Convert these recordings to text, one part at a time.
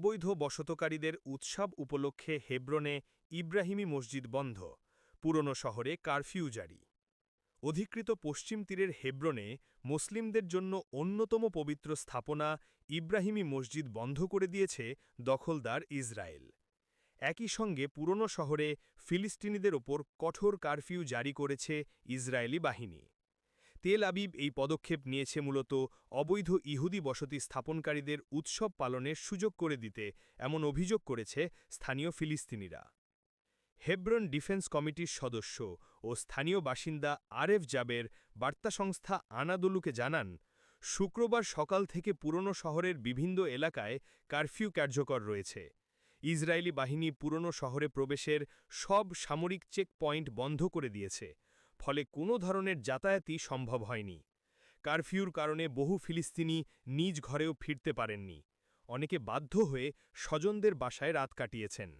অবৈধ বসতকারীদের উৎসব উপলক্ষে হেব্রনে ইব্রাহিমী মসজিদ বন্ধ, পুরনো শহরে কারফিউ জারি। অধিকৃত পশ্চিম তীরের হেব্রনে মুসলিমদের জন্য অন্যতম পবিত্র স্থাপনা ইব্রাহিমী মসজিদ বন্ধ করে দিয়েছে দখলদার ইসরায়েল। একই সঙ্গে পুরনো শহরে ফিলিস্তিনিদের ওপর কঠোর কারফিউ জারি করেছে ইসরায়েলি বাহিনী। তেল আবিব এই পদক্ষেপ নিয়েছে মূলত অবৈধ ইহুদি বসতি স্থাপনকারীদের উৎসব পালনের সুযোগ করে দিতে, এমন অভিযোগ করেছে স্থানীয় ফিলিস্তিনিরা। হেব্রন ডিফেন্স কমিটির সদস্য ও স্থানীয় বাসিন্দা আরেফ জাবের বার্তা সংস্থা আনাদুলুকে জানান, শুক্রবার সকাল থেকে পুরনো শহরের বিভিন্ন এলাকায় কারফিউ কার্যকর রয়েছে। ইসরায়েলি বাহিনী পুরনো শহরে প্রবেশের সব সামরিক চেক পয়েন্ট বন্ধ করে দিয়েছে। ফলে কোনো ধরনের যাতায়াতই সম্ভব হয়নি। কারফিউর কারণে বহু ফিলিস্তিনি নিজ ঘরেও ফিরতে পারেননি। অনেকে বাধ্য হয়ে স্বজনদের বাসায় রাত কাটিয়েছেন।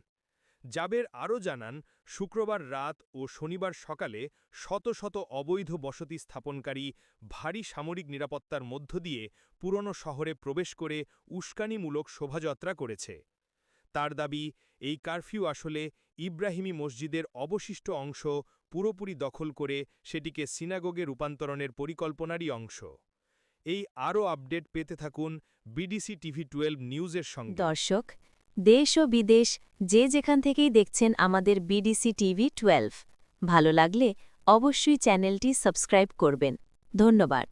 জাবের আরও জানান, শুক্রবার রাত ও শনিবার সকালে শত শত অবৈধ বসতি স্থাপনকারী ভারী সামরিক নিরাপত্তার মধ্য দিয়ে পুরনো শহরে প্রবেশ করে উস্কানিমূলক শোভাযাত্রা করেছে। তার দাবি, এই কারফিউ আসলে ইব্রাহিমী মসজিদের অবশিষ্ট অংশ পুরোপুরি দখল করে সেটিকে সিনাগোগে রূপান্তরণের পরিকল্পনারই অংশ। এই আরও আপডেট পেতে থাকুন বিডিসি টিভি টুয়েলভ নিউজের সঙ্গে। দর্শক, দেশ ও বিদেশ যে যেখান থেকেই দেখছেন আমাদের বিডিসি টিভি টুয়েলভ। ভালো লাগলে অবশ্যই চ্যানেলটি সাবস্ক্রাইব করবেন। ধন্যবাদ।